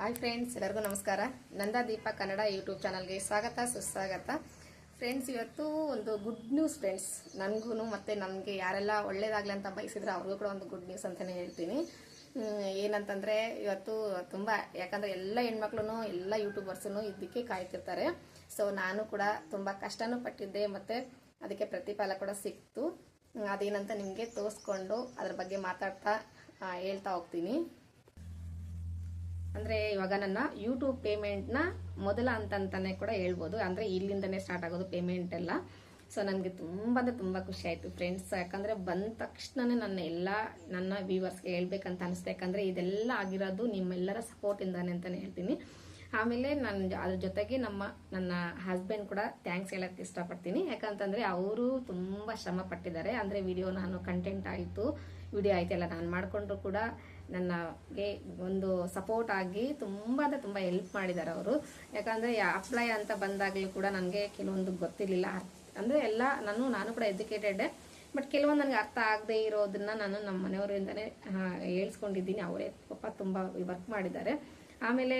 Hi friends, ಎಲ್ಲರಿಗೂ ನಮಸ್ಕಾರ. ನಂದಾ ದೀಪ Kannada YouTube ಚಾನಲ್ಗೆ ಸ್ವಾಗತ, ಸುಸ್ವಾಗತ. ಫ್ರೆಂಡ್ಸ್, ಇವತ್ತು ಒಂದು ಗುಡ್ ನ್ಯೂಸ್ ಫ್ರೆಂಡ್ಸ್ ನನಗೂ ಮತ್ತು ನಮಗೆ ಯಾರೆಲ್ಲ ಒಳ್ಳೇದಾಗಲಿ ಅಂತ ಬಯಸಿದ್ರೆ ಅವ್ರಿಗೂ ಕೂಡ ಒಂದು ಗುಡ್ ನ್ಯೂಸ್ ಅಂತಲೇ ಹೇಳ್ತೀನಿ. ಏನಂತಂದರೆ ಇವತ್ತು ತುಂಬ, ಯಾಕಂದರೆ ಎಲ್ಲ ಹೆಣ್ಮಕ್ಳು ಎಲ್ಲ ಯೂಟ್ಯೂಬರ್ಸೂ ಇದಕ್ಕೆ ಕಾಯ್ತಿರ್ತಾರೆ. ಸೊ ನಾನು ಕೂಡ ತುಂಬ ಕಷ್ಟನೂ ಪಟ್ಟಿದ್ದೆ ಮತ್ತು ಅದಕ್ಕೆ ಪ್ರತಿಫಲ ಕೂಡ ಸಿಕ್ತು. ಅದೇನಂತ ನಿಮಗೆ ತೋರಿಸ್ಕೊಂಡು ಅದ್ರ ಬಗ್ಗೆ ಮಾತಾಡ್ತಾ ಹೇಳ್ತಾ ಹೋಗ್ತೀನಿ. ಅಂದರೆ ಇವಾಗ ನನ್ನ ಯೂಟ್ಯೂಬ್ ಪೇಮೆಂಟ್ನ ಮೊದಲ ಅಂತಂತಾನೆ ಕೂಡ ಹೇಳ್ಬೋದು. ಅಂದರೆ ಇಲ್ಲಿಂದನೇ ಸ್ಟಾರ್ಟ್ ಆಗೋದು ಪೇಮೆಂಟ್ ಎಲ್ಲ. ಸೊ ನನಗೆ ತುಂಬ ಅಂದರೆ ತುಂಬ ಖುಷಿ ಆಯಿತು ಫ್ರೆಂಡ್ಸ್ ಯಾಕಂದರೆ ಬಂದ ತಕ್ಷಣನೇ ನನ್ನ ಎಲ್ಲ ನನ್ನ ವ್ಯೂವರ್ಸ್ಗೆ ಹೇಳ್ಬೇಕಂತ ಅನಿಸ್ತು. ಯಾಕಂದರೆ ಇದೆಲ್ಲ ಆಗಿರೋದು ನಿಮ್ಮೆಲ್ಲರ ಸಪೋರ್ಟಿಂದಾನೆ ಅಂತಲೇ ಹೇಳ್ತೀನಿ. ಆಮೇಲೆ ನಾನು ಅದ್ರ ಜೊತೆಗೆ ನಮ್ಮ, ನನ್ನ ಹಸ್ಬೆಂಡ್ ಕೂಡ ಥ್ಯಾಂಕ್ಸ್ ಹೇಳಕ್ಕೆ ಇಷ್ಟಪಡ್ತೀನಿ. ಯಾಕಂತಂದರೆ ಅವರು ತುಂಬ ಶ್ರಮ ಪಟ್ಟಿದ್ದಾರೆ ಅಂದರೆ ವಿಡಿಯೋ ನಾನು ಕಂಟೆಂಟ್ ಆಯಿತು ವಿಡಿಯೋ ಆಯ್ತು ಎಲ್ಲ ನಾನು ಮಾಡಿಕೊಂಡ್ರು ಕೂಡ ನನಗೆ ಒಂದು ಸಪೋರ್ಟ್ ಆಗಿ ತುಂಬ ಅಂದರೆ ತುಂಬ ಹೆಲ್ಪ್ ಮಾಡಿದ್ದಾರೆ ಅವರು. ಯಾಕಂದರೆ ಅಪ್ಲೈ ಅಂತ ಬಂದಾಗಲೂ ಕೂಡ ನನಗೆ ಕೆಲವೊಂದು ಗೊತ್ತಿರಲಿಲ್ಲ. ಅಂದರೆ ಎಲ್ಲ ನಾನು ನಾನು ಕೂಡ ಎಜುಕೇಟೆಡ್ ಬಟ್ ಕೆಲವೊಂದು ನನಗೆ ಅರ್ಥ ಆಗದೆ ಇರೋದನ್ನ ನಾನು ನಮ್ಮ ಮನೆಯವರಿಂದನೇ ಹೇಳ್ಸ್ಕೊಂಡಿದ್ದೀನಿ. ಅವರೇ ಪಾಪ ತುಂಬ ವರ್ಕ್ ಮಾಡಿದ್ದಾರೆ. ಆಮೇಲೆ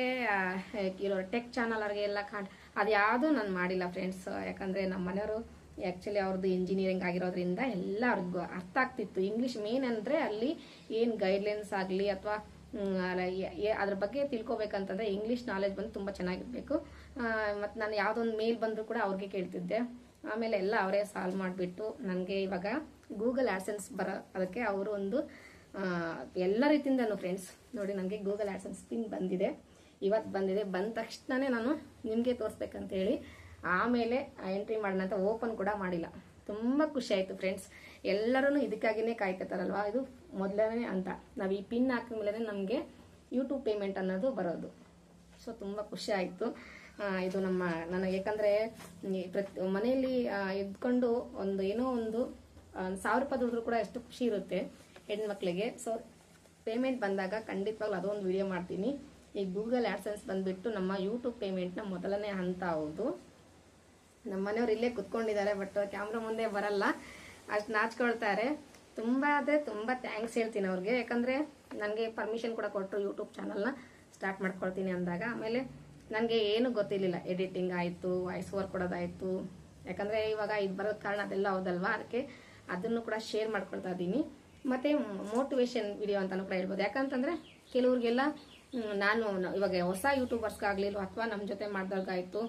ಕೆಲವರು ಟೆಕ್ ಚಾನಲ್ ಅವ್ರಿಗೆಲ್ಲ ಕಾಣ್ ಅದು ಯಾವುದೂ ನಾನು ಮಾಡಿಲ್ಲ ಫ್ರೆಂಡ್ಸ್ ಯಾಕಂದರೆ ನಮ್ಮ ಮನೆಯವರು ಆ್ಯಕ್ಚುಲಿ ಅವ್ರದ್ದು ಇಂಜಿನಿಯರಿಂಗ್ ಆಗಿರೋದ್ರಿಂದ ಎಲ್ಲ ಅರ್ಥ ಆಗ್ತಿತ್ತು. ಇಂಗ್ಲೀಷ್ ಮೇನ್ ಅಂದರೆ ಅಲ್ಲಿ ಏನು ಗೈಡ್ಲೈನ್ಸ್ ಆಗಲಿ ಅಥವಾ ಅದ್ರ ಬಗ್ಗೆ ತಿಳ್ಕೊಬೇಕಂತಂದ್ರೆ ಇಂಗ್ಲೀಷ್ ನಾಲೆಜ್ ಬಂದು ತುಂಬ ಚೆನ್ನಾಗಿರಬೇಕು. ಮತ್ತು ನಾನು ಯಾವುದೊಂದು ಮೇಲ್ ಬಂದರೂ ಕೂಡ ಅವ್ರಿಗೆ ಕೇಳ್ತಿದ್ದೆ. ಆಮೇಲೆ ಎಲ್ಲ ಅವರೇ ಸಾಲ್ವ್ ಮಾಡಿಬಿಟ್ಟು ನನಗೆ ಇವಾಗ ಗೂಗಲ್ ಆ್ಯಡ್ಸೆನ್ಸ್ ಬರೋ ಅದಕ್ಕೆ ಅವರು ಒಂದು ಎಲ್ಲ ರೀತಿಯಿಂದನೂ ಫ್ರೆಂಡ್ಸ್ ನೋಡಿ ನನಗೆ ಗೂಗಲ್ ಆ್ಯಡ್ಸೆನ್ಸ್ ಪಿನ್ ಬಂದಿದೆ. ಇವತ್ತು ಬಂದಿದೆ. ಬಂದ ತಕ್ಷಣನೇ ನಾನು ನಿಮಗೆ ತೋರಿಸ್ಬೇಕಂತ ಹೇಳಿ ಆಮೇಲೆ ಎಂಟ್ರಿ ಮಾಡೋಣ ಅಂತ ಓಪನ್ ಕೂಡ ಮಾಡಿಲ್ಲ. ತುಂಬ ಖುಷಿ ಆಯಿತು ಫ್ರೆಂಡ್ಸ್ ಎಲ್ಲರೂ ಇದಕ್ಕಾಗಿನೇ ಕಾಯ್ಕೊತಾರಲ್ವಾ ಇದು ಮೊದಲನೇ ಅಂತ ನಾವು ಈ ಪಿನ್ ಹಾಕಿದ ಮೇಲೆ ನಮಗೆ ಯೂಟ್ಯೂಬ್ ಪೇಮೆಂಟ್ ಅನ್ನೋದು ಬರೋದು. ಸೊ ತುಂಬ ಖುಷಿ ಆಯಿತು. ಇದು ನಮ್ಮ, ನನಗೆ ಯಾಕಂದರೆ ಪ್ರತಿ, ಮನೆಯಲ್ಲಿ ಎದ್ಕೊಂಡು ಒಂದು ಏನೋ ಒಂದು ಸಾವಿರ ರೂಪಾಯಿ ದುಡಿದ್ರು ಕೂಡ ಎಷ್ಟು ಖುಷಿ ಇರುತ್ತೆ ಹೆಣ್ಮಕ್ಳಿಗೆ. ಸೊ ಪೇಮೆಂಟ್ ಬಂದಾಗ ಖಂಡಿತವಾಗ್ಲೂ ಅದೊಂದು ವಿಡಿಯೋ ಮಾಡ್ತೀನಿ. ಈ ಗೂಗಲ್ ಆ್ಯಡ್ಸೆನ್ಸ್ ಬಂದುಬಿಟ್ಟು ನಮ್ಮ ಯೂಟ್ಯೂಬ್ ಪೇಮೆಂಟ್ನ ಮೊದಲನೇ ಹಂತ ಹೌದು. ನಮ್ಮ ಮನೆಯವ್ರು ಇಲ್ಲೇ ಕುತ್ಕೊಂಡಿದ್ದಾರೆ ಬಟ್ ಕ್ಯಾಮ್ರಾ ಮುಂದೆ ಬರಲ್ಲ. ಅಷ್ಟು ನಾಚ್ಕೊಳ್ತಾರೆ. ತುಂಬ ಅಂದರೆ ತುಂಬ ಥ್ಯಾಂಕ್ಸ್ ಹೇಳ್ತೀನಿ ಅವ್ರಿಗೆ. ಯಾಕಂದರೆ ನನಗೆ ಪರ್ಮಿಷನ್ ಕೂಡ ಕೊಟ್ಟರು ಯೂಟ್ಯೂಬ್ ಚಾನಲ್ನ ಸ್ಟಾರ್ಟ್ ಮಾಡ್ಕೊಳ್ತೀನಿ ಅಂದಾಗ. ಆಮೇಲೆ ನನಗೆ ಏನು ಗೊತ್ತಿರಲಿಲ್ಲ. ಎಡಿಟಿಂಗ್ ಆಯಿತು ವಾಯ್ಸ್ ಓವರ್ ಕೊಡೋದಾಯಿತು. ಯಾಕಂದರೆ ಇವಾಗ ಇದು ಬರೋದು ಕಾರಣ ಅದೆಲ್ಲ ಹೌದಲ್ವಾ? ಅದಕ್ಕೆ ಅದನ್ನು ಕೂಡ ಶೇರ್ ಮಾಡ್ಕೊಳ್ತಾ ಇದ್ದೀನಿ. ಮತ್ತು ಮೋಟಿವೇಶನ್ ವಿಡಿಯೋ ಅಂತಲೂ ಕೂಡ ಹೇಳ್ಬೋದು. ಯಾಕಂತಂದರೆ ಕೆಲವ್ರಿಗೆಲ್ಲ ನಾನು ಇವಾಗ ಹೊಸ ಯೂಟ್ಯೂಬರ್ಸ್ಗಾಗಲಿಲ್ಲ ಅಥವಾ ನಮ್ಮ ಜೊತೆ ಮಾಡಿದಾಗಾಯಿತು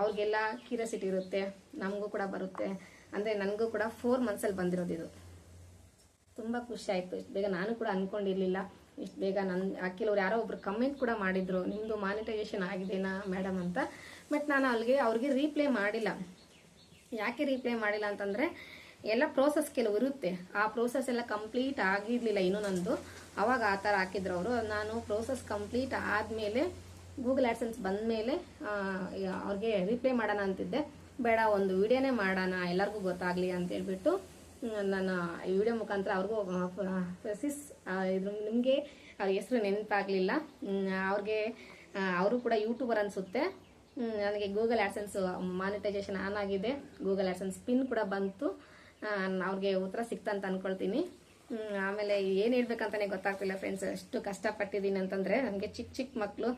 ಅವ್ರಿಗೆಲ್ಲ ಕ್ಯೂರಿಯಾಸಿಟಿ ಇರುತ್ತೆ, ನಮಗೂ ಕೂಡ ಬರುತ್ತೆ. ಅಂದರೆ ನನಗೂ ಕೂಡ ಫೋರ್ ಮಂತ್ಸಲ್ಲಿ ಬಂದಿರೋದು ಇದು ತುಂಬ ಖುಷಿ ಆಯಿತು. ಇಷ್ಟು ಬೇಗ ನಾನು ಕೂಡ ಅಂದ್ಕೊಂಡಿರಲಿಲ್ಲ ಇಷ್ಟು ಬೇಗ ನನ್ನ ಕೆಲವ್ರು ಯಾರೋ ಒಬ್ರು ಕಮೆಂಟ್ ಕೂಡ ಮಾಡಿದ್ರು. ನಿಮ್ಮದು ಮಾನಿಟೈಸೇಷನ್ ಆಗಿದೆನಾ ಮೇಡಮ್ ಅಂತ. ಬಟ್ ನಾನು ಅಲ್ಲಿಗೆ, ಅವ್ರಿಗೆ ರೀಪ್ಲೈ ಮಾಡಿಲ್ಲ. ಯಾಕೆ ರೀಪ್ಲೈ ಮಾಡಿಲ್ಲ ಅಂತಂದರೆ, ಎಲ್ಲ ಪ್ರೋಸೆಸ್ ಕೆಲವು ಇರುತ್ತೆ. ಆ ಪ್ರೋಸೆಸ್ ಎಲ್ಲ ಕಂಪ್ಲೀಟ್ ಆಗಿರಲಿಲ್ಲ ಇನ್ನೂ ನಂದು. ಅವಾಗ ಆ ಥರ ಹಾಕಿದ್ರು ಅವರು. ನಾನು ಪ್ರೋಸೆಸ್ ಕಂಪ್ಲೀಟ್ ಆದಮೇಲೆ ಗೂಗಲ್ ಆ್ಯಡ್ಸೆನ್ಸ್ ಬಂದಮೇಲೆ ಅವ್ರಿಗೆ ರಿಪ್ಲೈ ಮಾಡೋಣ ಅಂತಿದ್ದೆ. ಬೇಡ ಒಂದು ವಿಡಿಯೋನೇ ಮಾಡೋಣ ಎಲ್ಲರಿಗೂ ಗೊತ್ತಾಗಲಿ ಅಂತ ಹೇಳ್ಬಿಟ್ಟು ನನ್ನ ನಾನು ಈ ವಿಡಿಯೋ ಮುಖಾಂತರ ಅವ್ರಿಗೂ ಸಿಸ್ ಇದ್ರ ನಿಮಗೆ ಅವ್ರ ಹೆಸರು ನೆನಪಾಗಲಿಲ್ಲ. ಅವ್ರಿಗೆ ಅವರು ಕೂಡ ಯೂಟ್ಯೂಬರ್ ಅನಿಸುತ್ತೆ. ನನಗೆ ಗೂಗಲ್ ಆ್ಯಡ್ಸೆನ್ಸ್ ಮಾನಿಟೈಸೇಷನ್ ಆನ್ ಆಗಿದೆ. ಗೂಗಲ್ ಆ್ಯಡ್ಸೆನ್ಸ್ ಪಿನ್ ಕೂಡ ಬಂತು. ಅವ್ರಿಗೆ ಉತ್ತರ ಸಿಕ್ತಂತ ಅನ್ಕೊಳ್ತೀನಿ. ಹ್ಮ್, ಆಮೇಲೆ ಏನು ಹೇಳ್ಬೇಕಂತಲೇ ಗೊತ್ತಾಗ್ತಿಲ್ಲ ಫ್ರೆಂಡ್ಸ್ ಎಷ್ಟು ಕಷ್ಟಪಟ್ಟಿದ್ದೀನಿ ಅಂತಂದರೆ ನನಗೆ ಚಿಕ್ಕ ಚಿಕ್ಕ ಮಕ್ಕಳು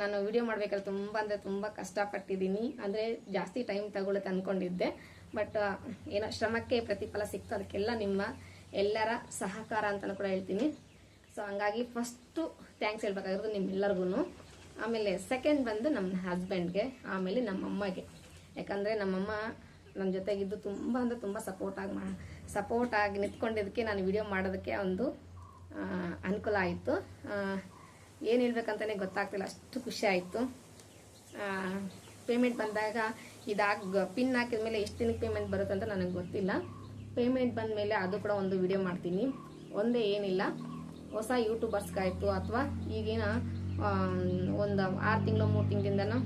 ನಾನು ವಿಡಿಯೋ ಮಾಡ್ಬೇಕಾದ್ರೆ ತುಂಬ ಅಂದರೆ ತುಂಬ ಕಷ್ಟಪಟ್ಟಿದ್ದೀನಿ. ಅಂದರೆ ಜಾಸ್ತಿ ಟೈಮ್ ತಗೊಳ್ಳುತ್ತೆ ಅಂದ್ಕೊಂಡಿದ್ದೆ ಬಟ್ ಏನೋ ಶ್ರಮಕ್ಕೆ ಪ್ರತಿಫಲ ಸಿಕ್ತು. ಅದಕ್ಕೆಲ್ಲ ನಿಮ್ಮ ಎಲ್ಲರ ಸಹಕಾರ ಅಂತಲೂ ಕೂಡ ಹೇಳ್ತೀನಿ. ಸೊ ಹಂಗಾಗಿ ಫಸ್ಟು ಥ್ಯಾಂಕ್ಸ್ ಹೇಳ್ಬೇಕಾಗಿರೋದು ನಿಮ್ಮೆಲ್ಲರಿಗೂ ಆಮೇಲೆ ಸೆಕೆಂಡ್ ಬಂದು ನಮ್ಮ ಹಸ್ಬೆಂಡ್ಗೆ ಆಮೇಲೆ ನಮ್ಮಮ್ಮಗೆ ಯಾಕಂದರೆ ನಮ್ಮಮ್ಮ ನನ್ನ ಜೊತೆಗಿದ್ದು ತುಂಬ ಅಂದರೆ ತುಂಬ ಸಪೋರ್ಟ್ ಆಗಿ ಮಾ ಸಪೋರ್ಟ್ ಆಗಿ ನಿಂತ್ಕೊಂಡಿದ್ದಕ್ಕೆ ನಾನು ವಿಡಿಯೋ ಮಾಡೋದಕ್ಕೆ ಒಂದು ಅನುಕೂಲ ಆಯಿತು. ಏನು ಹೇಳ್ಬೇಕಂತಲೇ ಗೊತ್ತಾಗ್ತಿಲ್ಲ, ಅಷ್ಟು ಖುಷಿ ಆಯಿತು. ಪೇಮೆಂಟ್ ಬಂದಾಗ ಇದಾಗ ಪಿನ್ ಹಾಕಿದ ಮೇಲೆ ಎಷ್ಟು ದಿನಕ್ಕೆ ಪೇಮೆಂಟ್ ಬರುತ್ತೆ ಅಂತ ನನಗೆ ಗೊತ್ತಿಲ್ಲ. ಪೇಮೆಂಟ್ ಬಂದ ಮೇಲೆ ಅದು ಕೂಡ ಒಂದು ವಿಡಿಯೋ ಮಾಡ್ತೀನಿ. ಒಂದೇ ಏನಿಲ್ಲ, ಹೊಸ ಯೂಟ್ಯೂಬರ್ಸ್ಗಾಯಿತು ಅಥವಾ ಈಗಿನ ಒಂದು ಆರು ತಿಂಗಳು, ಮೂರು ತಿಂಗಳಿಂದನೂ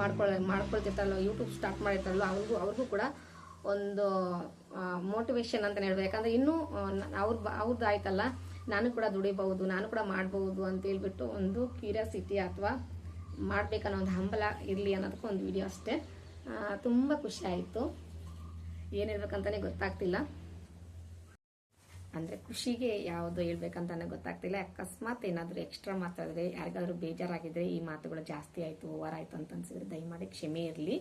ಮಾಡ್ಕೊಳ್ಳ ಮಾಡ್ಕೊಳ್ತಿರ್ತಾರಲ್ಲ ಯೂಟ್ಯೂಬ್ ಸ್ಟಾರ್ಟ್ ಮಾಡಿರ್ತಾರಲ್ಲ, ಅವ್ರಿಗೂ ಅವ್ರಿಗೂ ಕೂಡ ಒಂದು ಮೋಟಿವೇಶನ್ ಅಂತಲೇ ಹೇಳ್ಬೋದು ಯಾಕಂದರೆ ಇನ್ನೂ ಅವ್ರ ಅವ್ರದ್ದು ಆಯ್ತಲ್ಲ. ನಾನು ಕೂಡ ದುಡಿಬಹುದು, ನಾನು ಕೂಡ ಮಾಡಬಹುದು ಅಂತ ಹೇಳ್ಬಿಟ್ಟು ಒಂದು ಕ್ಯೂರಿಯಾಸಿಟಿ ಅಥವಾ ಮಾಡ್ಬೇಕನ್ನೋ ಒಂದು ಹಂಬಲ ಇರಲಿ ಅನ್ನೋದಕ್ಕೆ ಒಂದು ವಿಡಿಯೋ ಅಷ್ಟೇ. ತುಂಬ ಖುಷಿ ಆಯಿತು. ಏನು ಗೊತ್ತಾಗ್ತಿಲ್ಲ. ಅಂದರೆ ಖುಷಿಗೆ ಯಾವುದು ಹೇಳ್ಬೇಕಂತಾನೆ ಗೊತ್ತಾಗ್ತಿಲ್ಲ. ಅಕಸ್ಮಾತ್ ಏನಾದರೂ ಎಕ್ಸ್ಟ್ರಾ ಮಾತಾಡಿದ್ರೆ, ಯಾರಿಗಾದರೂ ಬೇಜಾರಾಗಿದ್ರೆ ಈ ಮಾತುಗಳು ಜಾಸ್ತಿ ಆಯಿತು ಓವರ್ ಆಯಿತು ಅಂತ ಅನ್ಸಿದ್ರೆ ದಯಮಾಡಿ ಕ್ಷಮೆ ಇರಲಿ.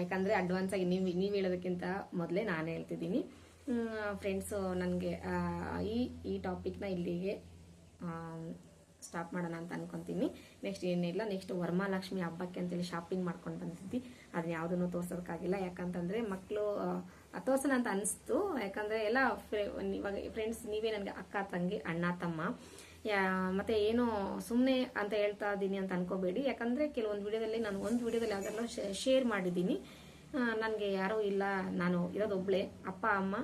ಯಾಕಂದರೆ ಅಡ್ವಾನ್ಸ್ ಆಗಿ ನೀವು ನೀವು ಹೇಳೋದಕ್ಕಿಂತ ಮೊದಲೇ ನಾನು ಹೇಳ್ತಿದ್ದೀನಿ. ಫ್ರೆಂಡ್ಸು ನನಗೆ ಈ ಈ ಟಾಪಿಕ್ನ ಇಲ್ಲಿಗೆ ಸ್ಟಾಪ್ ಮಾಡೋಣ ಅಂತ ಅನ್ಕೊತೀನಿ. ನೆಕ್ಸ್ಟ್ ಏನಿಲ್ಲ ನೆಕ್ಸ್ಟ್ ವರ್ಮಾಲಕ್ಷ್ಮಿ ಹಬ್ಬಕ್ಕೆ ಅಂತೇಳಿ ಶಾಪಿಂಗ್ ಮಾಡ್ಕೊಂಡು ಬಂದಿದ್ವಿ. ಅದನ್ನ ಯಾವುದನ್ನು ತೋರ್ಸೋದಕ್ಕಾಗಿಲ್ಲ. ಯಾಕಂತಂದರೆ ಮಕ್ಕಳು ತೋರ್ಸೋಣ ಅಂತ ಅನಿಸ್ತು. ಯಾಕಂದರೆ ಎಲ್ಲ ಇವಾಗ ಫ್ರೆಂಡ್ಸ್ ನೀವೇ ನನಗೆ ಅಕ್ಕ, ತಂಗಿ, ಅಣ್ಣ, ತಮ್ಮ, ಯಾ, ಮತ್ತೆ ಏನೋ ಸುಮ್ಮನೆ ಅಂತ ಹೇಳ್ತಾ ಇದ್ದೀನಿ ಅಂತ ಅನ್ಕೋಬೇಡಿ. ಯಾಕಂದರೆ ಕೆಲವೊಂದು ವಿಡಿಯೋದಲ್ಲಿ ನಾನು ಒಂದು ವಿಡಿಯೋದಲ್ಲಿ ಅದನ್ನು ಶೇರ್ ಮಾಡಿದ್ದೀನಿ. ನನಗೆ ಯಾರೂ ಇಲ್ಲ. ನಾನು ಇರೋದು ಒಬ್ಬಳೇ ಅಪ್ಪ, ಅಮ್ಮ,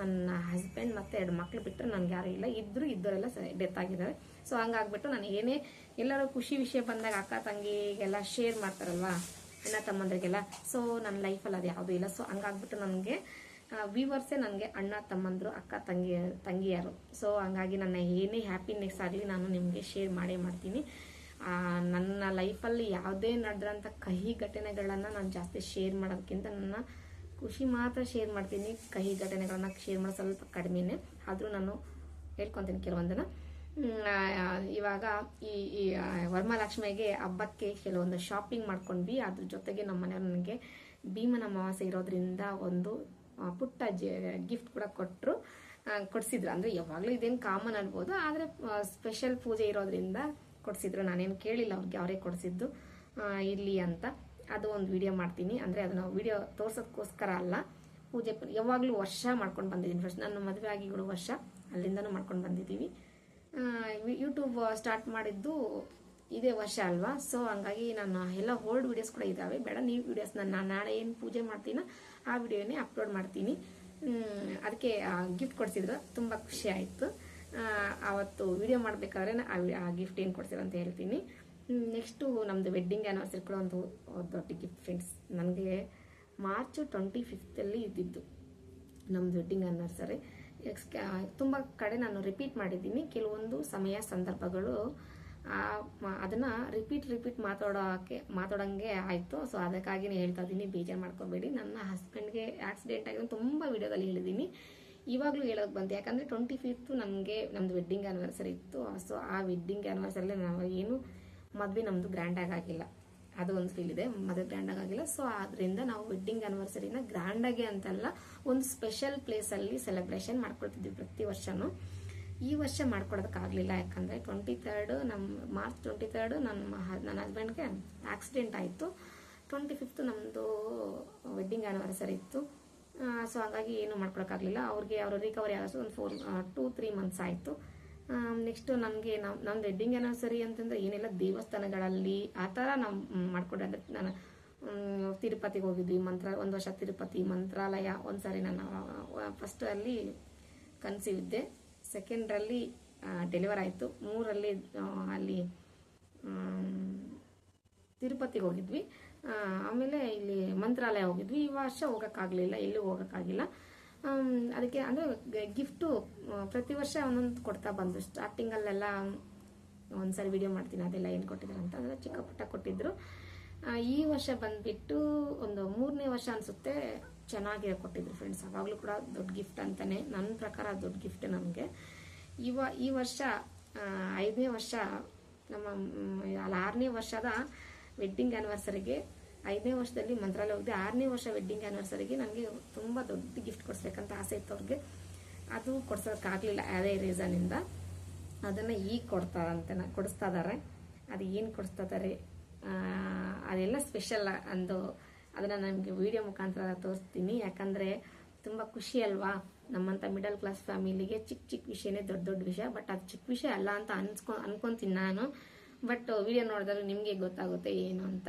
ನನ್ನ ಹಸ್ಬೆಂಡ್ ಮತ್ತೆ ಎರಡು ಮಕ್ಳು ಬಿಟ್ಟರೆ ನನಗೆ ಯಾರೂ ಇಲ್ಲ. ಇದ್ರು ಇದ್ದವರೆಲ್ಲ ಡೆತ್ ಆಗಿದ್ದಾರೆ. ಸೊ ಹಂಗಾಗ್ಬಿಟ್ಟು ನಾನು ಏನೇ ಎಲ್ಲರೂ ಖುಷಿ ವಿಷಯ ಬಂದಾಗ ಅಕ್ಕ ತಂಗಿಗೆಲ್ಲ ಶೇರ್ ಮಾಡ್ತಾರಲ್ವಾ? ಅಣ್ಣ ತಮ್ಮಂದ್ರಿಗೆಲ್ಲ. ಸೊ ನನ್ನ ಲೈಫಲ್ಲಿ ಅದು ಯಾವುದೂ ಇಲ್ಲ. ಸೊ ಹಂಗಾಗ್ಬಿಟ್ಟು ನನಗೆ ವೀವರ್ಸೇ ನನಗೆ ಅಣ್ಣ ತಮ್ಮಂದರು, ಅಕ್ಕ ತಂಗಿ ತಂಗಿಯರು. ಸೊ ಹಂಗಾಗಿ ನನ್ನ ಏನೇ ಹ್ಯಾಪಿನೆಸ್ ಆಗಲಿ ನಾನು ನಿಮಗೆ ಶೇರ್ ಮಾಡೇ ಮಾಡ್ತೀನಿ. ನನ್ನ ಲೈಫಲ್ಲಿ ಯಾವುದೇ ನಡೆದಂಥ ಕಹಿ ಘಟನೆಗಳನ್ನು ನಾನು ಜಾಸ್ತಿ ಶೇರ್ ಮಾಡೋದಕ್ಕಿಂತ ನನ್ನ ಖುಷಿ ಮಾತ್ರ ಶೇರ್ ಮಾಡ್ತೀನಿ ಕಹಿ ಘಟನೆಗಳನ್ನ ಶೇರ್ ಮಾಡೋ ಸ್ವಲ್ಪ ಕಡಿಮೆನೇ. ಆದರೂ ನಾನು ಹೇಳ್ಕೊತೀನಿ ಕೆಲವೊಂದನ್ನು. ಇವಾಗ ಈ ಈ ವರಮಹಾಲಕ್ಷ್ಮಿಗೆ ಹಬ್ಬಕ್ಕೆ ಕೆಲವೊಂದು ಶಾಪಿಂಗ್ ಮಾಡ್ಕೊಂಡ್ವಿ. ಅದ್ರ ಜೊತೆಗೆ ನಮ್ಮ ಮನೆಯವ್ರು ನನಗೆ ಭೀಮನ ಅಮಾವಾಸ್ಯೆ ಇರೋದ್ರಿಂದ ಒಂದು ಪುಟ್ಟ ಗಿಫ್ಟ್ ಕೂಡ ಕೊಟ್ಟರು ಕೊಡಿಸಿದ್ರು. ಅಂದರೆ ಯಾವಾಗಲೂ ಇದೇನು ಕಾಮನ್ ಅನ್ಬೋದು. ಆದರೆ ಸ್ಪೆಷಲ್ ಪೂಜೆ ಇರೋದ್ರಿಂದ ಕೊಡಿಸಿದ್ರು. ನಾನೇನು ಕೇಳಿಲ್ಲ ಅವ್ರಿಗೆ ಅವರೇ ಕೊಡಿಸಿದ್ದು. ಇಲ್ಲಿ ಅಂತ. ಅದು ಒಂದು ವಿಡಿಯೋ ಮಾಡ್ತೀನಿ. ಅಂದರೆ ಅದನ್ನು ವಿಡಿಯೋ ತೋರ್ಸೋದಕ್ಕೋಸ್ಕರ ಅಲ್ಲ. ಪೂಜೆ ಯಾವಾಗಲೂ ವರ್ಷ ಮಾಡ್ಕೊಂಡು ಬಂದಿದ್ದೀನಿ ಫಸ್ಟ್ ನನ್ನ ಮದುವೆ ಆಗಿ ಏಳು ವರ್ಷ ಅಲ್ಲಿಂದನೂ ಮಾಡ್ಕೊಂಡು ಬಂದಿದ್ದೀವಿ. ಯೂಟ್ಯೂಬ್ ಸ್ಟಾರ್ಟ್ ಮಾಡಿದ್ದು ಇದೇ ವರ್ಷ ಅಲ್ವಾ? ಸೊ ಹಂಗಾಗಿ ನಾನು ಎಲ್ಲ ಓಲ್ಡ್ ವಿಡಿಯೋಸ್ ಕೂಡ ಇದ್ದಾವೆ ಬೇಡ ನೀವು ವಿಡಿಯೋಸ್ ನಾನು ನಾಳೆ ಏನು ಪೂಜೆ ಮಾಡ್ತೀನೋ ಆ ವಿಡಿಯೋನೇ ಅಪ್ಲೋಡ್ ಮಾಡ್ತೀನಿ. ಅದಕ್ಕೆ ಗಿಫ್ಟ್ ಕೊಡಿಸಿದ್ರು. ತುಂಬ ಖುಷಿ ಆಯಿತು. ಆವತ್ತು ವಿಡಿಯೋ ಮಾಡಬೇಕಾದ್ರೆ ಆ ಗಿಫ್ಟ್ ಏನು ಕೊಡ್ತೀವಿ ಅಂತ ಹೇಳ್ತೀನಿ. ನೆಕ್ಸ್ಟು ನಮ್ಮದು ವೆಡ್ಡಿಂಗ್ ಆ್ಯನಿವರ್ಸರಿ ಕೂಡ ಒಂದು ದೊಡ್ಡ ಗಿಫ್ಟ್ ಫ್ರೆಂಡ್ಸ್ ನನಗೆ ಮಾರ್ಚ್ ಟ್ವೆಂಟಿ ಫಿಫ್ತಲ್ಲಿ ಇದ್ದಿದ್ದು ನಮ್ಮದು ವೆಡ್ಡಿಂಗ್ ಆ್ಯನಿವರ್ಸರಿ ತುಂಬ ಕಡೆ ನಾನು ರಿಪೀಟ್ ಮಾಡಿದ್ದೀನಿ. ಕೆಲವೊಂದು ಸಮಯ ಸಂದರ್ಭಗಳು ಅದನ್ನು ಅದನ್ನ ರಿಪೀಟ್ ರಿಪೀಟ್ ಮಾತಾಡೋಕ್ಕೆ ಮಾತಾಡೋಂಗೆ ಆಯಿತು. ಸೊ ಅದಕ್ಕಾಗಿನೇ ಹೇಳ್ತಾ ಇದ್ದೀನಿ. ಬೇಜಾರು ಮಾಡ್ಕೋಬೇಡಿ. ನನ್ನ ಹಸ್ಬೆಂಡ್ಗೆ ಆಕ್ಸಿಡೆಂಟ್ ಆಗಿದೆ ತುಂಬ ವಿಡಿಯೋದಲ್ಲಿ ಹೇಳಿದ್ದೀನಿ. ಇವಾಗಲೂ ಹೇಳೋಕೆ ಬಂತು ಯಾಕಂದರೆ ಟ್ವೆಂಟಿ ಫಿಫ್ತು ನಮಗೆ ನಮ್ಮದು ವೆಡ್ಡಿಂಗ್ ಆ್ಯನಿವರ್ಸರಿ ಇತ್ತು. ಸೊ ಆ ವೆಡ್ಡಿಂಗ್ ಆ್ಯನಿವರ್ಸರಿಲ್ಲ ನಾವು ಏನು ಮದುವೆ ನಮ್ಮದು ಗ್ರ್ಯಾಂಡಾಗಿ ಆಗಿಲ್ಲ. ಅದು ಒಂದು ಫೀಲ್ ಇದೆ. ಮದುವೆ ಗ್ರ್ಯಾಂಡಾಗಿ ಆಗಿಲ್ಲ. ಸೊ ಆದ್ದರಿಂದ ನಾವು ವೆಡ್ಡಿಂಗ್ ಆ್ಯನಿವರ್ಸರಿನ ಗ್ರ್ಯಾಂಡಾಗಿ ಅಂತಲ್ಲ ಒಂದು ಸ್ಪೆಷಲ್ ಪ್ಲೇಸಲ್ಲಿ ಸೆಲೆಬ್ರೇಷನ್ ಮಾಡ್ಕೊಳ್ತಿದ್ವಿ ಪ್ರತಿ ವರ್ಷವೂ ಈ ವರ್ಷ ಮಾಡ್ಕೊಡೋದಕ್ಕಾಗಲಿಲ್ಲ. ಯಾಕಂದರೆ ಟ್ವೆಂಟಿ ತರ್ಡ್ ನಮ್ಮ ಮಾರ್ಚ್ ಟ್ವೆಂಟಿ ತರ್ಡ್ ನಮ್ಮ ನನ್ನ ಹಸ್ಬೆಂಡ್ಗೆ ಆಕ್ಸಿಡೆಂಟ್ ಆಯಿತು. ಟ್ವೆಂಟಿ ಫಿಫ್ತ್ ನಮ್ಮದು ವೆಡ್ಡಿಂಗ್ ಆ್ಯನಿವರ್ಸರಿ ಇತ್ತು. ಸೊ ಹಾಗಾಗಿ ಏನು ಮಾಡ್ಕೊಳಕ್ಕಾಗಲಿಲ್ಲ. ಅವ್ರಿಗೆ ಅವರು ರಿಕವರಿ ಆಗೋದು ಒಂದು ಫೋರ್ ಟೂ ತ್ರೀ ಮಂತ್ಸ್ ಆಯಿತು. ನೆಕ್ಸ್ಟ್ ನಮಗೆ ನಮ್ಮ ನಮ್ಮ ವೆಡ್ಡಿಂಗ್ ಆ್ಯನಿವರ್ಸರಿ ಅಂತಂದ್ರೆ ಏನೆಲ್ಲ, ದೇವಸ್ಥಾನಗಳಲ್ಲಿ ಆ ಥರ ನಾವು ಮಾಡ್ಕೊಂಡ್ರೆ ನಾನು ತಿರುಪತಿಗೆ ಹೋಗಿದ್ವಿ, ಮಂತ್ರ, ಒಂದು ವರ್ಷ ತಿರುಪತಿ ಮಂತ್ರಾಲಯ ಒಂದು ಸಾರಿ ನಾನು ಫಸ್ಟ್ ಅಲ್ಲಿ ಸೆಕೆಂಡ್ರಲ್ಲಿ ಡೆಲಿವರ್ ಆಯಿತು. ಮೂರಲ್ಲಿ ಅಲ್ಲಿ ತಿರುಪತಿಗೆ ಹೋಗಿದ್ವಿ. ಆಮೇಲೆ ಇಲ್ಲಿ ಮಂತ್ರಾಲಯ ಹೋಗಿದ್ವಿ. ಈ ವರ್ಷ ಹೋಗೋಕ್ಕಾಗಲಿಲ್ಲ, ಎಲ್ಲೂ ಹೋಗೋಕ್ಕಾಗಿಲ್ಲ. ಅದಕ್ಕೆ ಅಂದರೆ ಗಿಫ್ಟು ಪ್ರತಿ ವರ್ಷ ಒಂದೊಂದು ಕೊಡ್ತಾ ಬಂದು ಸ್ಟಾರ್ಟಿಂಗಲ್ಲೆಲ್ಲ ಒಂದ್ಸರಿ ವಿಡಿಯೋ ಮಾಡ್ತೀನಿ, ಅದೆಲ್ಲ ಏನು ಕೊಟ್ಟಿದ್ರು ಅಂತ. ಅಂದರೆ ಚಿಕ್ಕ ಪುಟ್ಟ ಕೊಟ್ಟಿದ್ರು. ಈ ವರ್ಷ ಬಂದ್ಬಿಟ್ಟು ಒಂದು ಮೂರನೇ ವರ್ಷ ಅನಿಸುತ್ತೆ, ಚೆನ್ನಾಗಿ ಕೊಟ್ಟಿದ್ರು ಫ್ರೆಂಡ್ಸ್ ಅವಾಗಲೂ ಕೂಡ ದೊಡ್ಡ ಗಿಫ್ಟ್ ಅಂತಲೇ ನನ್ನ ಪ್ರಕಾರ ದೊಡ್ಡ ಗಿಫ್ಟ್ ನಮಗೆ. ಇವ, ಈ ವರ್ಷ ಐದನೇ ವರ್ಷ ನಮ್ಮ ಅಲ್ಲ ಆರನೇ ವರ್ಷದ ವೆಡ್ಡಿಂಗ್ ಆ್ಯನಿವರ್ಸರಿಗೆ ಐದನೇ ವರ್ಷದಲ್ಲಿ ಮಂತ್ರಾಲಯ ಹೋಗಿದೆ ಆರನೇ ವರ್ಷ ವೆಡ್ಡಿಂಗ್ ಆ್ಯನಿವರ್ಸರಿಗೆ ನನಗೆ ತುಂಬ ದೊಡ್ಡ ಗಿಫ್ಟ್ ಕೊಡಿಸ್ಬೇಕಂತ ಆಸೆ ಇತ್ತು ಅವ್ರಿಗೆ. ಅದು ಕೊಡ್ಸೋಕ್ಕಾಗಲಿಲ್ಲ ಯಾವುದೇ ರೀಸನಿಂದ ಅದನ್ನು ಈಗ ಕೊಡ್ತಾರಂತೆ ಕೊಡಿಸ್ತಾ ಇದ್ದಾರೆ ಅದು ಏನು ಕೊಡಿಸ್ತಾ ಇದ್ದಾರೆ ಅದೆಲ್ಲ ಸ್ಪೆಷಲ್ ಅಂದು ಅದನ್ನು ನನಗೆ ವಿಡಿಯೋ ಮುಖಾಂತರ ತೋರಿಸ್ತೀನಿ. ಯಾಕಂದರೆ ತುಂಬ ಖುಷಿ ಅಲ್ವಾ? ನಮ್ಮಂಥ ಮಿಡಲ್ ಕ್ಲಾಸ್ ಫ್ಯಾಮಿಲಿಗೆ ಚಿಕ್ಕ ಚಿಕ್ಕ ವಿಷಯನೇ ದೊಡ್ಡ ದೊಡ್ಡ ವಿಷಯ ಬಟ್ ಅದು ಚಿಕ್ಕ ವಿಷಯ ಅಲ್ಲ ಅಂತ ಅನ್ಸ್ಕೊ, ಅನ್ಕೊಂತೀನಿ ನಾನು. ಬಟ್ ವಿಡಿಯೋ ನೋಡಿದ್ರೆ ನಿಮಗೆ ಗೊತ್ತಾಗುತ್ತೆ ಏನು ಅಂತ.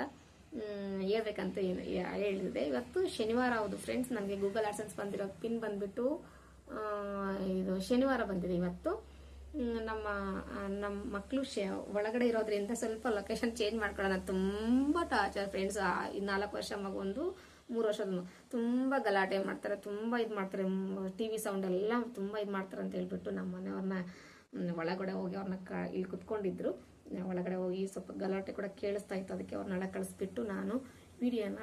ಹೇಳ್ಬೇಕಂತ ಏನು ಹೇಳಿದೆ. ಇವತ್ತು ಶನಿವಾರ ಹೌದು ಫ್ರೆಂಡ್ಸ್ ನನಗೆ ಗೂಗಲ್ ಆಡ್ಸೆನ್ಸ್ ಬಂದಿರೋ ಪಿನ್ ಬಂದ್ಬಿಟ್ಟು ಇದು ಶನಿವಾರ ಬಂದಿದೆ ಇವತ್ತು. ನಮ್ಮ ನಮ್ಮ ಮಕ್ಕಳು ಶೇ, ಒಳಗಡೆ ಇರೋದ್ರಿಂದ ಸ್ವಲ್ಪ ಲೊಕೇಶನ್ ಚೇಂಜ್ ಮಾಡ್ಕೊಳ್ಳೋಣ. ತುಂಬ ಟಾರ್ಚರ್ ಫ್ರೆಂಡ್ಸ್ ನಾಲ್ಕು ವರ್ಷ ಮಗೊಂದು ಮೂರು ವರ್ಷದ ತುಂಬ ಗಲಾಟೆ ಮಾಡ್ತಾರೆ, ತುಂಬ ಇದು ಮಾಡ್ತಾರೆ. ಟಿ ವಿ ಸೌಂಡ್ ಎಲ್ಲ ತುಂಬ ಇದು ಮಾಡ್ತಾರೆ ಅಂತ ಹೇಳ್ಬಿಟ್ಟು ನಮ್ಮ ಮನೆಯವ್ರನ್ನ ಒಳಗಡೆ ಹೋಗಿ ಅವ್ರನ್ನ ಕ, ಇಲ್ಲಿ ಕುತ್ಕೊಂಡಿದ್ರು. ಒಳಗಡೆ ಹೋಗಿ ಸ್ವಲ್ಪ ಗಲಾಟೆ ಕೂಡ ಕೇಳಿಸ್ತಾ ಇತ್ತು. ಅದಕ್ಕೆ ಅವ್ರನ್ನೆಲ್ಲ ಕಳಿಸ್ಬಿಟ್ಟು ನಾನು ವಿಡಿಯೋನ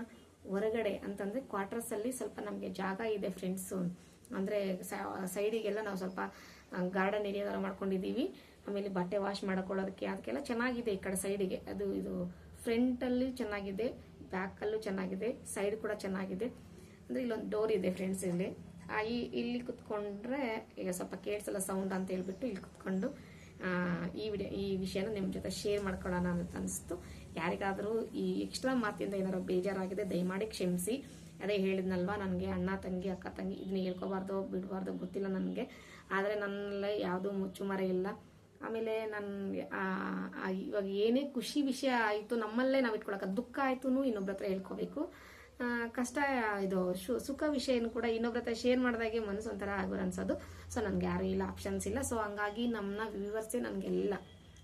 ಹೊರಗಡೆ ಅಂತಂದರೆ ಕ್ವಾರ್ಟರ್ಸಲ್ಲಿ ಸ್ವಲ್ಪ ನಮಗೆ ಜಾಗ ಇದೆ ಫ್ರೆಂಡ್ಸು ಅಂದರೆ ಸೈಡಿಗೆಲ್ಲ ನಾವು ಸ್ವಲ್ಪ ಗಾರ್ಡನ್ ಏರಿಯಾ ಥರ ಮಾಡ್ಕೊಂಡಿದ್ದೀವಿ. ಆಮೇಲೆ ಬಟ್ಟೆ ವಾಶ್ ಮಾಡ್ಕೊಳ್ಳೋದಕ್ಕೆ ಅದಕ್ಕೆಲ್ಲ ಚೆನ್ನಾಗಿದೆ ಈ ಕಡೆ ಸೈಡಿಗೆ ಅದು, ಇದು ಫ್ರಂಟಲ್ಲಿ ಚೆನ್ನಾಗಿದೆ ಬ್ಯಾಕಲ್ಲೂ ಚೆನ್ನಾಗಿದೆ ಸೈಡ್ ಕೂಡ ಚೆನ್ನಾಗಿದೆ. ಅಂದರೆ ಇಲ್ಲೊಂದು ಡೋರ್ ಇದೆ ಫ್ರೆಂಡ್ಸ್ ಇಲ್ಲಿ. ಈ, ಇಲ್ಲಿ ಕುತ್ಕೊಂಡ್ರೆ ಈಗ ಸ್ವಲ್ಪ ಕೇಳಿಸಲ್ಲ ಸೌಂಡ್ ಅಂತ ಹೇಳ್ಬಿಟ್ಟು ಇಲ್ಲಿ ಕುತ್ಕೊಂಡು ಈ ವಿಡಿಯೋ ಈ ವಿಷಯನ ನಿಮ್ಮ ಜೊತೆ ಶೇರ್ ಮಾಡ್ಕೊಳ್ಳೋಣ ಅಂತ ಅನಿಸ್ತು. ಯಾರಿಗಾದರೂ ಈ ಎಕ್ಸ್ಟ್ರಾ ಮಾತಿಂದ ಏನಾದ್ರು ಬೇಜಾರಾಗಿದೆ, ದಯಮಾಡಿ ಕ್ಷಮಿಸಿ. ಅದೇ ಹೇಳಿದ್ನಲ್ವ ನನಗೆ ಅಣ್ಣ, ತಂಗಿ, ಅಕ್ಕ, ತಂಗಿ, ಇದನ್ನ ಹೇಳ್ಕೊಬಾರ್ದು, ಬಿಡಬಾರ್ದು ಗೊತ್ತಿಲ್ಲ ನನಗೆ. ಆದರೆ ನನ್ನಲ್ಲಿ ಯಾವುದೂ ಮುಚ್ಚುಮರ ಇಲ್ಲ. ಆಮೇಲೆ ನನಗೆ ಇವಾಗ ಏನೇ ಖುಷಿ ವಿಷಯ ಆಯಿತು ನಮ್ಮಲ್ಲೇ ನಾವು ಇಟ್ಕೊಳಕ್ಕೆ ದುಃಖ ಆಯಿತು ಇನ್ನೊಬ್ರ ಹತ್ರ ಹೇಳ್ಕೋಬೇಕು. ಕಷ್ಟ, ಇದು ಶು- ಸುಖ ವಿಷಯನೂ ಕೂಡ ಇನ್ನೊಬ್ರ ಹತ್ರ ಶೇರ್ ಮಾಡಿದಾಗೆ ಮನಸ್ಸು ಒಂಥರ ಆಗೋರು ಅನ್ಸೋದು ಸೊ ನನಗೆ ಯಾರು ಇಲ್ಲ ಆಪ್ಷನ್ಸ್ ಇಲ್ಲ. ಸೊ ಹಂಗಾಗಿ ನಮ್ಮನ್ನ ವ್ಯೂವರ್ಸೇ ನನಗೆಲ್ಲ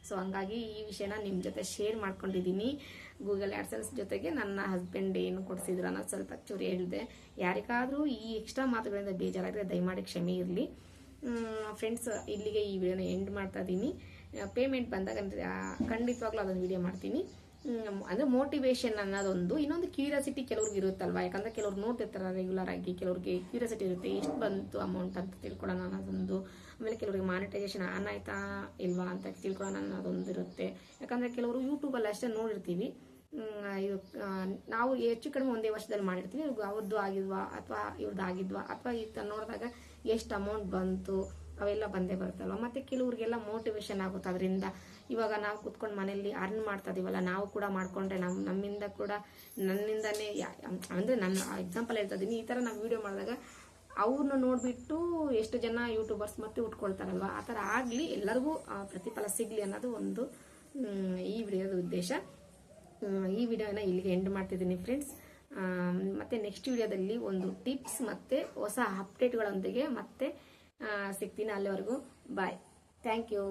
ಸೊ ಹಂಗಾಗಿ ಈ ವಿಷಯನ ನಿಮ್ಮ ಜೊತೆ ಶೇರ್ ಮಾಡ್ಕೊಂಡಿದ್ದೀನಿ ಗೂಗಲ್ ಆ್ಯಡ್ಸನ್ಸ್ ಜೊತೆಗೆ ನನ್ನ ಹಸ್ಬೆಂಡ್ ಏನು ಕೊಡಿಸಿದ್ರು ಅನ್ನೋದು ಸ್ವಲ್ಪ ಚೂರು ಹೇಳಿದೆ. ಯಾರಿಗಾದರೂ ಈ ಎಕ್ಸ್ಟ್ರಾ ಮಾತುಗಳಿಂದ ಬೇಜಾರಾದರೆ ದಯಮಾಡಿ ಕ್ಷಮೆ ಇರಲಿ. ಫ್ರೆಂಡ್ಸ್ ಇಲ್ಲಿಗೆ ಈ ವಿಡಿಯೋನ ಎಂಡ್ ಮಾಡ್ತಾ ಇದ್ದೀನಿ ಪೇಮೆಂಟ್ ಬಂದಾಗ ಖಂಡಿತವಾಗ್ಲೂ ಅದೊಂದು ವಿಡಿಯೋ ಮಾಡ್ತೀನಿ. ಅಂದ್ರೆ ಮೋಟಿವೇಶನ್ ಅನ್ನೋದೊಂದು. ಇನ್ನೊಂದು ಕ್ಯೂರಿಯಾಸಿಟಿ ಕೆಲವ್ರಿಗೆ ಇರುತ್ತಲ್ವಾ? ಯಾಕಂದ್ರೆ ಕೆಲವ್ರು ನೋಡ್ತಿರ್ತಾರೆ ರೆಗ್ಯುಲರ್ ಆಗಿ, ಕೆಲವ್ರಿಗೆ ಕ್ಯೂರಿಯಾಸಿಟಿ ಇರುತ್ತೆ, ಎಷ್ಟು ಬಂತು ಅಮೌಂಟ್ ಅಂತ ತಿಳ್ಕೊಳ್ಳೋಣ ಅನ್ನೋದೊಂದು. ಆಮೇಲೆ ಕೆಲವರಿಗೆ ಮಾನಿಟೈಸೇಷನ್ ಆನ್ ಆಯ್ತಾ ಇಲ್ವಾ ಅಂತ ತಿಳ್ಕೊಳ್ಳೋಣ ಅನ್ನೋದೊಂದು ಇರುತ್ತೆ. ಯಾಕಂದ್ರೆ ಕೆಲವರು ಯೂಟ್ಯೂಬಲ್ಲಿ ಅಷ್ಟೇ ನೋಡಿರ್ತೀವಿ. ಇದು ನಾವು ಹೆಚ್ಚು ಕಡಿಮೆ ಒಂದೇ ವರ್ಷದಲ್ಲಿ ಮಾಡಿರ್ತೀವಿ. ಇವ್ರಿಗೆ ಅವ್ರದ್ದು ಆಗಿದ್ವಾ, ಅಥವಾ ಇವ್ರದ್ದು ಆಗಿದ್ವಾ, ಅಥವಾ ಈ ನೋಡಿದಾಗ ಎಷ್ಟು ಅಮೌಂಟ್ ಬಂತು ಅವೆಲ್ಲ ಬಂದೇ ಬರುತ್ತಲ್ವ? ಮತ್ತೆ ಕೆಲವ್ರಿಗೆಲ್ಲ ಮೋಟಿವೇಶನ್ ಆಗುತ್ತೆ ಅದರಿಂದ. ಇವಾಗ ನಾವು ಕುತ್ಕೊಂಡು ಮನೆಯಲ್ಲಿ ಅರ್ನ್ ಮಾಡ್ತಾ ಇದೀವಲ್ಲ, ನಾವು ಕೂಡ ಮಾಡ್ಕೊಂಡ್ರೆ ನಮ್ಮ ನಮ್ಮಿಂದ ಕೂಡ ನನ್ನಿಂದನೇ ಅಂದ್ರೆ ನನ್ನ ಎಕ್ಸಾಂಪಲ್ ಹೇಳ್ತಾ ಈ ಥರ ನಾವು ವಿಡಿಯೋ ಮಾಡಿದಾಗ ಅವ್ರನ್ನ ನೋಡಿಬಿಟ್ಟು ಎಷ್ಟು ಜನ ಯೂಟ್ಯೂಬರ್ಸ್ ಮತ್ತೆ ಉಟ್ಕೊಳ್ತಾರಲ್ವ? ಆ ಥರ ಆಗಲಿ, ಎಲ್ಲರಿಗೂ ಪ್ರತಿಫಲ ಸಿಗಲಿ ಅನ್ನೋದು ಒಂದು ಈ ವಿಡಿಯೋದ ಉದ್ದೇಶ. ಈ ವಿಡಿಯೋನ ಇಲ್ಲಿಗೆ ಎಂಡ್ ಮಾಡ್ತಿದ್ದೀನಿ ಫ್ರೆಂಡ್ಸ್ ಮತ್ತೆ ನೆಕ್ಸ್ಟ್ ವಿಡಿಯೋದಲ್ಲಿ ಒಂದು ಟಿಪ್ಸ್ ಮತ್ತೆ ಹೊಸ ಅಪ್ಡೇಟ್ಗಳೊಂದಿಗೆ ಮತ್ತೆ ಸಿಗ್ತೀನಿ ಅಲ್ಲಿವರೆಗೂ. Bye thank you